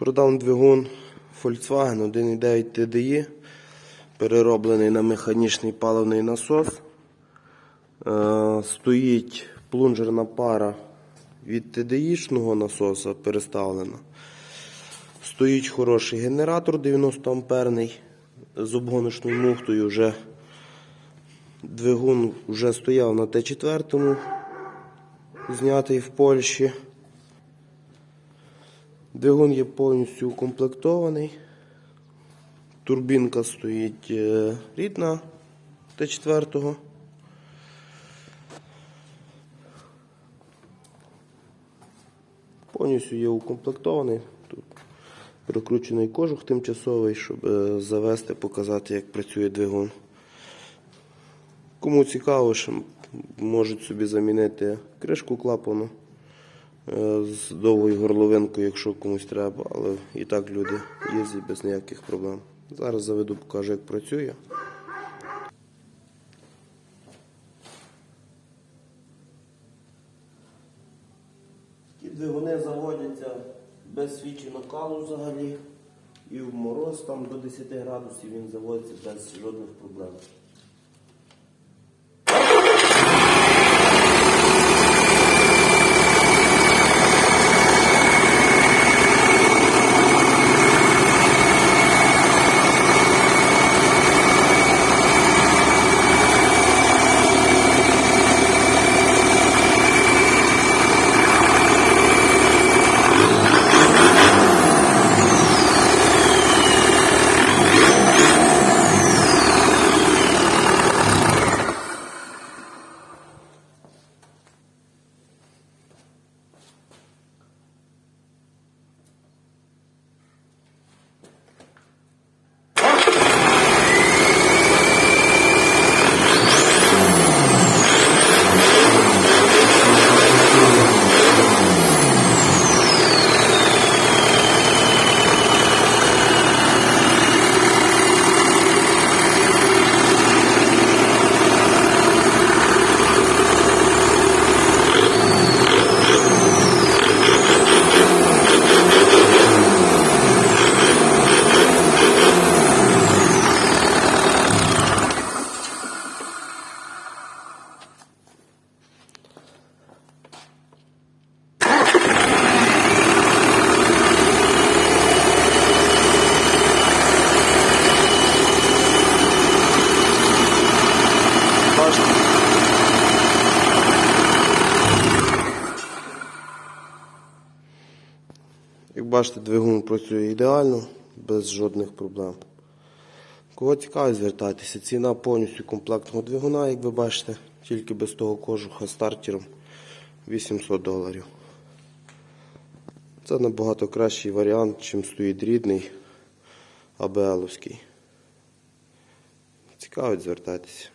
Продав двигун Volkswagen 1.9 TDI, перероблений на механічний паливний насос. Е, Стоїть плунжерна пара від TDI-шного насоса переставлена. Стоїть хороший генератор 90 амперний з обгоночною муфтою. Вже двигун вже стояв на Т4, знятий в Польщі. Двигун є повністю укомплектований. Турбінка стоїть е, рідна Т4. Повністю є укомплектований. Тут прикручений кожух тимчасовий, щоб е, завести, показати, як працює двигун. Кому цікаво, що можуть собі замінити кришку клапану з довгою горловинкою, якщо комусь треба, але і так люди їздять без ніяких проблем. Зараз заведу, покажу, як працює. Ті двигуни заводяться без свічі накалу взагалі. І в мороз там до 10 градусів він заводиться без жодних проблем. Як бачите, двигун працює ідеально, без жодних проблем. Кого цікавить, звертайтеся. Ціна повністю комплектного двигуна, як ви бачите, тільки без того кожуха стартером 800 доларів. Це набагато кращий варіант, чим стоїть рідний АБЛовський. Цікавить, звертайтеся.